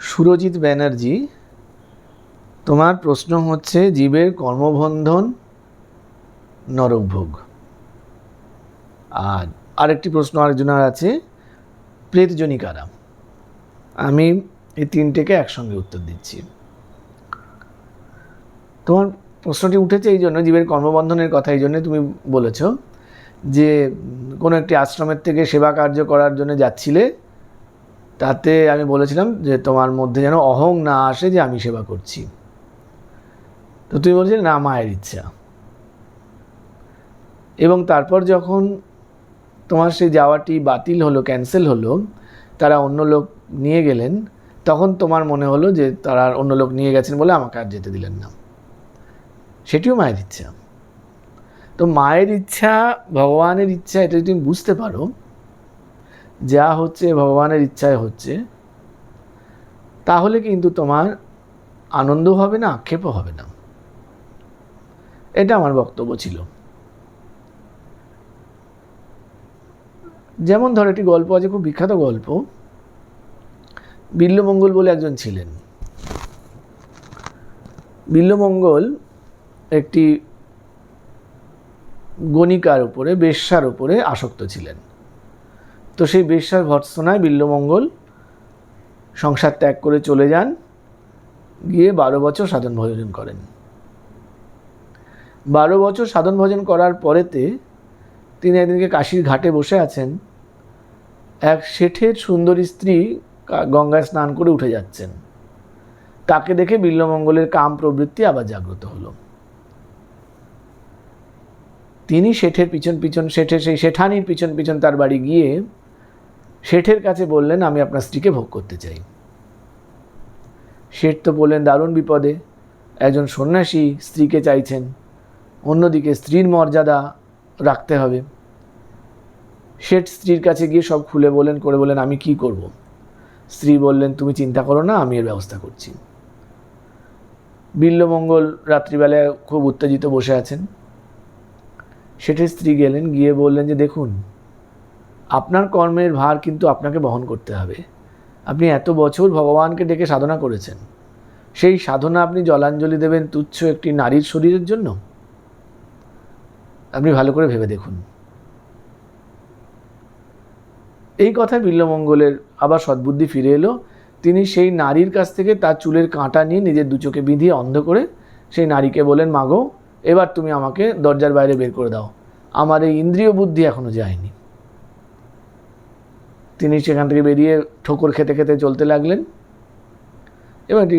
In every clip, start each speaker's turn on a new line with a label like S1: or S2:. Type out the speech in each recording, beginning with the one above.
S1: সুরজিৎ ব্যানার্জি, তোমার প্রশ্ন হচ্ছে জীবের কর্মবন্ধন নরকভোগ আর আরেকটি প্রশ্ন আরেকজনের আছে প্রেতজনিকারা আমি এই তিনটেকে একসঙ্গে উত্তর দিচ্ছি। তোমার প্রশ্নটি উঠেছে এই জন্য, জীবের কর্মবন্ধনের কথা এই জন্য তুমি বলেছ যে কোনো একটি আশ্রমের থেকে সেবা কার্য করার জন্য যাচ্ছিলে তাতে আমি বলেছিলাম যে তোমার মধ্যে যেন অহং না আসে যে আমি সেবা করছি। তো তুমি বলছিলে, না, মায়ের ইচ্ছা। এবং তারপর যখন তোমার সেই যাওয়াটি বাতিল হলো ক্যান্সেল হলো, তারা অন্য লোক নিয়ে গেলেন, তখন তোমার মনে হলো যে তারা অন্য লোক নিয়ে গেছেন বলে আমাকে আর যেতে দিলেন না। সেটিও মায়ের ইচ্ছা। তো মায়ের ইচ্ছা, ভগবানের ইচ্ছা, এটা যদি তুমি বুঝতে পারো যা হচ্ছে, ভগবানের ইচ্ছায় হচ্ছে, তাহলে কিন্তু তোমার আনন্দ হবে না, আক্ষেপও হবে না। এটা আমার বক্তব্য ছিল। যেমন ধর, একটি গল্প আছে, খুব বিখ্যাত গল্প। বিল্লমঙ্গল বলে একজন ছিলেন। বিল্লমঙ্গল একটি গণিকার উপরে, বেশ্যার উপরে আসক্ত ছিলেন। তো সেই বেশ্যার ভর্ৎসনায় বিল্লমঙ্গল সংসার ত্যাগ করে চলে যান, গিয়ে বারো বছর সাধন ভজন করেন। বারো বছর সাধন ভজন করার পরেতে তিনি একদিনকে কাশির ঘাটে বসে আছেন। এক শেঠের সুন্দরী স্ত্রী গঙ্গায় স্নান করে উঠে যাচ্ছেন। তাকে দেখে বিল্লমঙ্গলের কাম প্রবৃত্তি আবার জাগ্রত হলো। তিনি শেঠের পিছন পিছন শেঠের সেই শেঠানির পিছন পিছন তার বাড়ি গিয়ে শেঠের কাছে বললেন, আমি আপনার স্ত্রীকে ভোগ করতে চাই। শেঠ তো বললেন, দারুণ বিপদে। একজন সন্ন্যাসী স্ত্রীকে চাইছেন। অন্যদিকে স্ত্রীর মর্যাদা রাখতে হবে। শেঠ স্ত্রীর কাছে গিয়ে সব খুলে বলেন, করে বলেন আমি কি করব। স্ত্রী বললেন, তুমি চিন্তা করো না, আমি এর ব্যবস্থা করছি। বিল্লমঙ্গল রাত্রিবেলায় খুব উত্তেজিত বসে আছেন। শেঠের স্ত্রী গেলেন, গিয়ে বললেন যে, দেখুন আপনার কর্মের ভার কিন্তু আপনাকে বহন করতে হবে। আপনি এত বছর ভগবানকে ডেকে সাধনা করেছেন। সেই সাধনা আপনি জলাঞ্জলি দেবেন তুচ্ছ একটি নারীর শরীরের জন্য? আপনি ভালো করে ভেবে দেখুন। এই কথায় বিল্লমঙ্গলের আবার সদ্বুদ্ধি ফিরে এলো। তিনি সেই নারীর কাছ থেকে তার চুলের কাঁটা নিয়ে নিজের দু চোখে বিধিয়ে অন্ধ করে সেই নারীকে বলেন মাগো, এবার তুমি আমাকে দরজার বাইরে বের করে দাও। আমার এই ইন্দ্রিয় বুদ্ধি এখনও যায়নি। তিনি সেখান থেকে বেরিয়ে ঠোকর খেতে খেতে চলতে লাগলেন। এবং এটি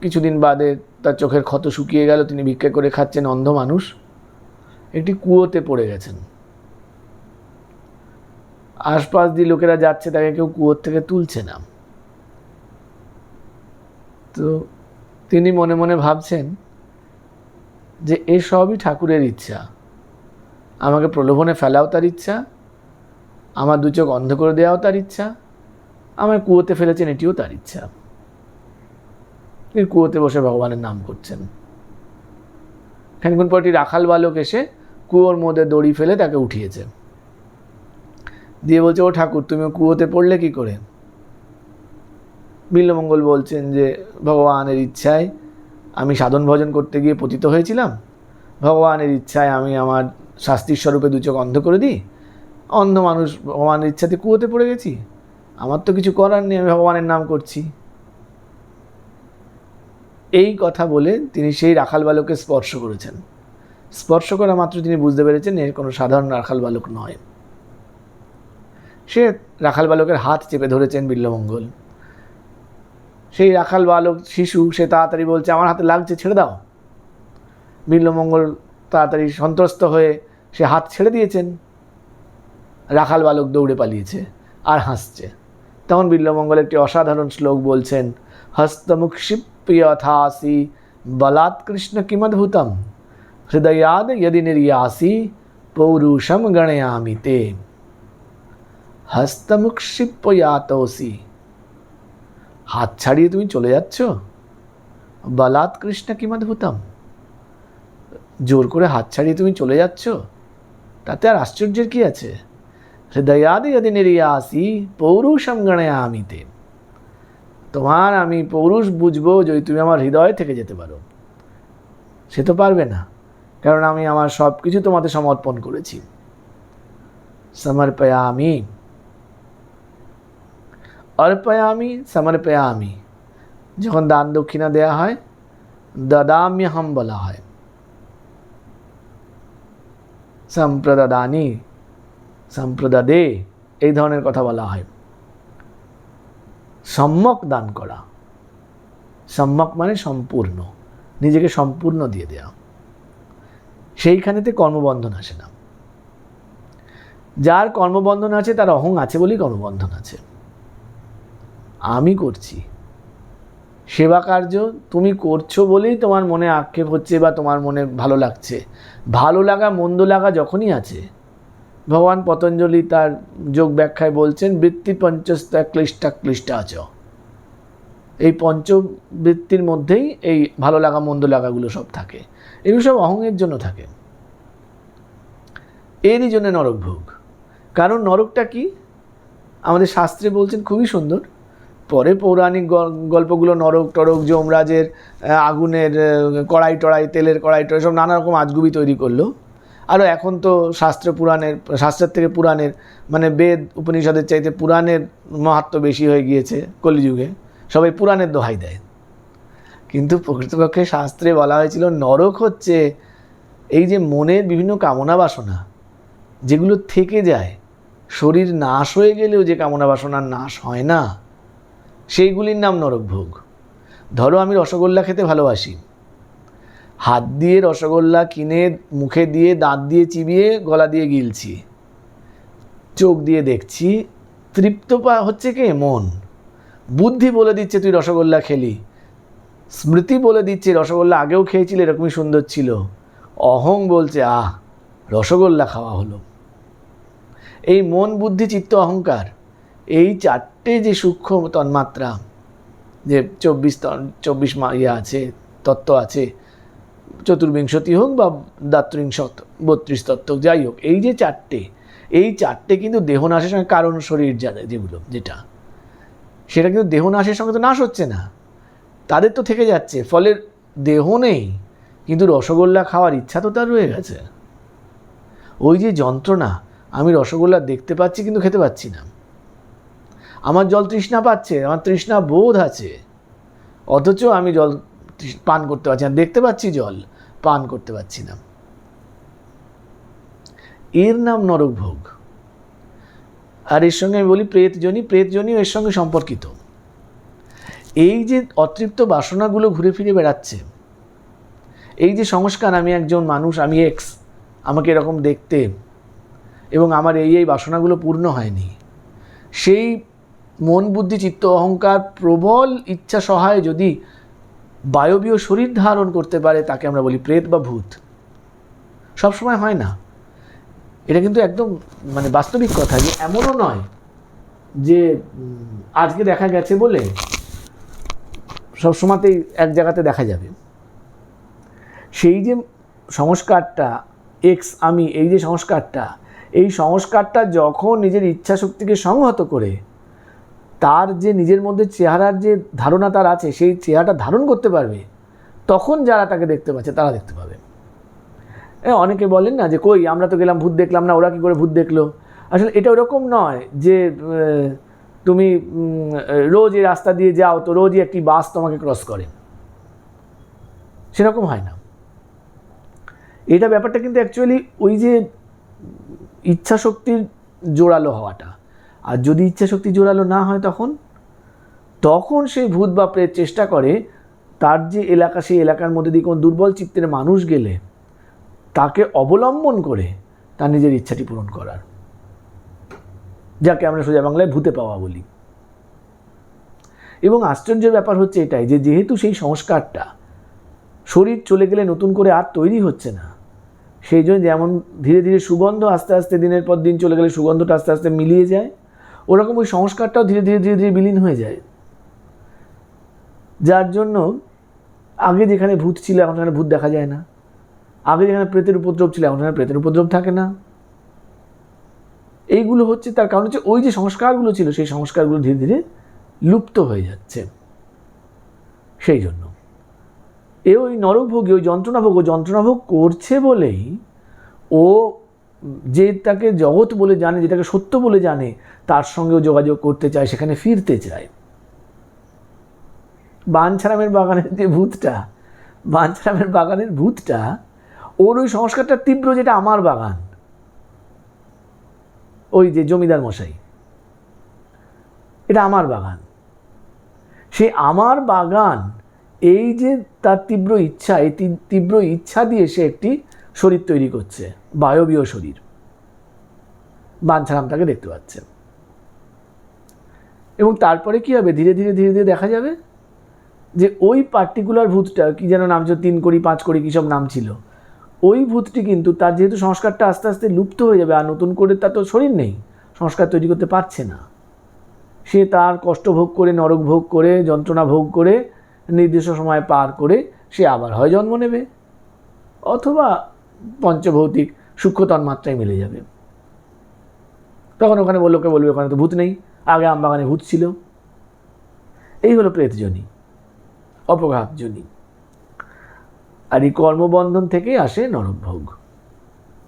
S1: কিছুদিন বাদে তার চোখের ক্ষত শুকিয়ে গেল, তিনি ভিক্ষা করে খাচ্ছেন অন্ধ মানুষ। একটি কুয়োতে পড়ে গেছেন। আশপাশ দিয়ে লোকেরা যাচ্ছে, তাকে কেউ কুয়োর থেকে তুলছে না। তো তিনি মনে মনে ভাবছেন যে এসবই ঠাকুরের ইচ্ছা। আমাকে প্রলোভনে ফেলাও তার ইচ্ছা। আমার দু চোখ অন্ধ করে দেওয়াও তার ইচ্ছা। আমার কুয়োতে ফেলেছেন এটিও তার ইচ্ছা। তিনি কুয়োতে বসে ভগবানের নাম করছেন। খানিক্ষণ পর একটি রাখাল বালক এসে কুয়োর মধ্যে দড়ি ফেলে তাকে উঠিয়েছে। দিয়ে বলছে, ও ঠাকুর, তুমি কুয়োতে পড়লে কি করে? বিল্লমঙ্গল বলছেন যে, ভগবানের ইচ্ছায় আমি সাধন ভজন করতে গিয়ে পতিত হয়েছিলাম। ভগবানের ইচ্ছায় আমি আমার শাস্তির স্বরূপে দু চোখ অন্ধ করে দিই। অন্ধ মানুষ ভগবানের ইচ্ছাতে কুয়োতে পড়ে গেছি? আমার তো কিছু করার নেই, আমি ভগবানের নাম করছি। এই কথা বলে তিনি সেই রাখাল বালককে স্পর্শ করেছেন। স্পর্শ করা মাত্র তিনি বুঝতে পেরেছেন এর কোনো সাধারণ রাখাল বালক নয়। সে রাখাল বালকের হাত চেপে ধরেছেন বিল্লমঙ্গল। সেই রাখাল বালক শিশু, সে তাড়াতাড়ি বলছে, আমার হাতে লাগছে, ছেড়ে দাও। বিল্লমঙ্গল তাড়াতাড়ি সন্ত্রস্ত হয়ে সে হাত ছেড়ে দিয়েছেন। রাখাল বালক দৌড়ে পালিয়েছে আর হাসছে। তখন বিল্লমঙ্গল একটি অসাধারণ শ্লোক বলছেন হস্তমুক্ষিপ্রিয়থাসি বলাৎকৃষ্ণ কিমদ্ভূতম। হৃদয়াদ যদি নির্যাসি পৌরুষম গণয়ামি তে। হস্তমুক্ষিপ্রয়াতোসি হাত ছাড়িয়ে তুমি চলে যাচ্ছ? বলাৎকৃষ্ণ কিমদ্ভূতম। জোর করে হাত ছাড়িয়ে তুমি চলে যাচ্ছ? তাতে আর আশ্চর্যের কী আছে? হৃদয়াদি যদি নিরিয়াসি পৌরুষম গণয়ামিতে তোমার আমি পৌরুষ বুঝব যদি তুমি আমার হৃদয় থেকে যেতে পারো সে তো পারবে না কারণ আমি আমার সব কিছু তোমাতে সমর্পণ করেছি সমর্পয়ামি অর্পয়ামি সমর্পয়ামি যখন দান দক্ষিণা দেয়া হয় দদাম্য হাম বলা হয় সম্প্রদানি সম্প্রদাদে এই ধরনের কথা বলা হয়। সম্যক দান করা। সম্যক মানে সম্পূর্ণ। নিজেকে সম্পূর্ণ দিয়ে দেওয়া সেইখানেতে কর্মবন্ধন আসে না। যার কর্মবন্ধন আছে, তার অহং আছে বলেই কর্মবন্ধন আছে। আমি করছি। সেবা কার্য তুমি করছ বলেই তোমার মনে আক্ষেপ হচ্ছে বা তোমার মনে ভালো লাগছে। ভালো লাগা, মন্দ লাগা যখনই আছে ভগবান পতঞ্জলি তার যোগ ব্যাখ্যায় বলছেন, বৃত্তি পঞ্চস্তা ক্লিষ্টা ক্লিষ্টা আচ। এই পঞ্চবৃত্তির মধ্যেই এই ভালো লাগা, মন্দ লাগাগুলো সব থাকে। এগুলো সব অহংয়ের জন্য থাকে। এরই জন্য নরক ভোগ। কারণ নরকটা কি? আমাদের শাস্ত্রে বলছেন, খুবই সুন্দর। পরে পৌরাণিক গল- গল্পগুলো নরক টরক যমরাজের, আগুনের, কড়াই টড়াই, তেলের কড়াই টড়াই, সব নানা রকম আজগুবি তৈরি করল। আরও এখন তো শাস্ত্র পুরাণের, শাস্ত্রের থেকে পুরাণের মানে বেদ উপনিষদের চাইতে পুরাণের মাহাত্ম বেশি হয়ে গিয়েছে কলিযুগে। সবাই পুরাণের দোহাই দেয়। কিন্তু প্রকৃতপক্ষে শাস্ত্রে বলা হয়েছিল, নরক হচ্ছে এই যে মনের বিভিন্ন কামনা বাসনা, যেগুলো থেকে যায়, শরীর নাশ হয়ে গেলেও যে কামনা বাসনার নাশ হয় না, সেইগুলির নাম নরকভোগ ধরো আমি রসগোল্লা খেতে ভালোবাসি। হাত দিয়ে রসগোল্লা কিনে মুখে দিয়ে দাঁত দিয়ে চিবিয়ে গলা দিয়ে গিলছি। চোখ দিয়ে দেখছি, তৃপ্ত পা হচ্ছে কে? মন। বুদ্ধি বলে দিচ্ছে, তুই রসগোল্লা খেলি। স্মৃতি বলে দিচ্ছে, রসগোল্লা আগেও খেয়েছিল, এরকমই সুন্দর ছিল। অহং বলছে, আহ, রসগোল্লা খাওয়া হলো। এই মন, বুদ্ধি, চিত্ত, অহংকার, এই চারটে যে সূক্ষ্ম তন্মাত্রা, যে চব্বিশ চব্বিশ ইয়ে আছে, তত্ত্ব আছে চতুর্বিংশতি হোক বা দাত্রিংশ বত্রিশ তত্ত্ব হোক, যাই হোক এই যে চারটে এই চারটে কিন্তু দেহনাশের সঙ্গে কারণ শরীর যা যেগুলো যেটা সেটা কিন্তু দেহনাশের সঙ্গে তো নাশ হচ্ছে না। তাদের তো থেকে যাচ্ছে ফলে দেহ নেই কিন্তু রসগোল্লা খাওয়ার ইচ্ছা তো তার রয়ে গেছে। ওই যে যন্ত্রণা আমি রসগোল্লা দেখতে পাচ্ছি কিন্তু খেতে পাচ্ছি না। আমার জল তৃষ্ণা পাচ্ছে আমার তৃষ্ণা বোধ আছে অথচ আমি জল পান করতে পারছি না। দেখতে পাচ্ছি জল, পান করতে পারছি না। এর নাম নরক ভোগ আর এর সঙ্গে আমি বলি প্রেতজনী। প্রেতজনীও এর সঙ্গে সম্পর্কিত। এই যে অতৃপ্ত বাসনাগুলো ঘুরে ফিরে বেড়াচ্ছে, এই যে সংস্কার, আমি একজন মানুষ, আমি এক্স আমাকে এরকম দেখতে এবং আমার এই এই বাসনাগুলো পূর্ণ হয়নি, সেই মন বুদ্ধি, চিত্ত অহংকার প্রবল ইচ্ছা সহায় যদি বায়বীয় শরীর ধারণ করতে পারে তাকে আমরা বলি প্রেত বা ভূত। সবসময় হয় না। এটা কিন্তু একদম মানে বাস্তবিক কথা যে এমনও নয় যে আজকে দেখা গেছে বলে সবসময়তেই এক জায়গাতে দেখা যাবে। সেই যে সংস্কারটা এক্স আমি, এই যে সংস্কারটা, এই সংস্কারটা যখন নিজের ইচ্ছা শক্তিকে সংহত করে তার যে নিজের মধ্যে চেহারার যে ধারণা তার আছে সেই চেহারাটা ধারণ করতে পারবে তখন যারা তাকে দেখতে পাচ্ছে তারা দেখতে পাবে। এ, অনেকে বলেন না যে কই আমরা তো গেলাম ভূত দেখলাম না ওরা কী করে ভূত দেখল? আসলে এটা ওরকম নয় যে তুমি রোজ এই রাস্তা দিয়ে যাও তো রোজই একটি বাস তোমাকে ক্রস করে। সেরকম হয় না। এটা ব্যাপারটা কিন্তু অ্যাকচুয়ালি ওই যে ইচ্ছা শক্তির জোরালো হওয়াটা। আর যদি ইচ্ছা শক্তি জোরালো না হয় তখন তখন সেই ভূত বা প্রেত চেষ্টা করে তার যে এলাকা, সেই এলাকার মধ্যে দিয়ে কোনো দুর্বল চিত্তের মানুষ গেলে তাকে অবলম্বন করে তার নিজের ইচ্ছাটি পূরণ করার। যাকে আমরা সোজা বাংলায় ভূতে পাওয়া বলি। এবং আশ্চর্যের ব্যাপার হচ্ছে এটাই যে যেহেতু সেই সংস্কারটা শরীর চলে গেলে নতুন করে আর তৈরি হচ্ছে না, সেই জন্য যেমন ধীরে ধীরে সুগন্ধ আস্তে আস্তে দিনের পর দিন চলে গেলে সুগন্ধটা আস্তে আস্তে মিলিয়ে যায় ওরকম ওই সংস্কারটাও ধীরে ধীরে ধীরে ধীরে বিলীন হয়ে যায়। যার জন্য আগে যেখানে ভূত ছিল এখন সেখানে ভূত দেখা যায় না। আগে যেখানে প্রেতের উপদ্রব ছিল এখন সেখানে প্রেতের উপদ্রব থাকে না। এইগুলো হচ্ছে তার কারণ হচ্ছে ওই যে সংস্কারগুলো ছিল, সেই সংস্কারগুলো ধীরে ধীরে লুপ্ত হয়ে যাচ্ছে। সেই জন্য। এ ওই নরকভোগী ওই যন্ত্রণাভোগ, ও যন্ত্রণাভোগ করছে বলেই ও যে তাকে জগৎ বলে জানে যেটাকে সত্য বলে জানে, তার সঙ্গেও যোগাযোগ করতে চায়, সেখানে ফিরতে চায়। বাঞ্ছারামের বাগানের যে ভূতটা বাঞ্ছারামের বাগানের ভূতটা, ওর ওই সংস্কারটা তীব্র যেটা আমার বাগান। ওই যে জমিদার মশাই। এটা আমার বাগান। সে আমার বাগান, এই যে তার তীব্র ইচ্ছা, এই তীব্র- ইচ্ছা দিয়ে সে একটি শরীর তৈরি করছে, বায়বীয় শরীর। বাঞ্ছারাম তাকে দেখতে পাচ্ছে এবং তারপরে কি হবে? ধীরে ধীরে ধীরে ধীরে দেখা যাবে যে ওই পার্টিকুলার ভূতটা, কি যেন নাম ছিল, তিন কোটি পাঁচ কোটি কী সব নাম ছিল, ওই ভূতটি কিন্তু তার যেহেতু সংস্কারটা আস্তে আস্তে লুপ্ত হয়ে যাবে, আর নতুন করে তার তো শরীর নেই, সংস্কার তৈরি করতে পারছে না। সে তার কষ্ট ভোগ করে, নরক ভোগ করে, যন্ত্রণা ভোগ করে, নির্দিষ্ট সময় পার করে সে আবার হয় জন্ম নেবে। অথবা পঞ্চভৌতিক সূক্ষ্মতন মাত্রায় মিলে যাবে। তখন ওখানে লোকে বলবে, ওখানে তো ভূত নেই, আগে আমবাগানে ভূত ছিল। এই হলো প্রেতজনী, অপঘাতজনী। আর এই কর্মবন্ধন থেকেই আসে নরকভোগ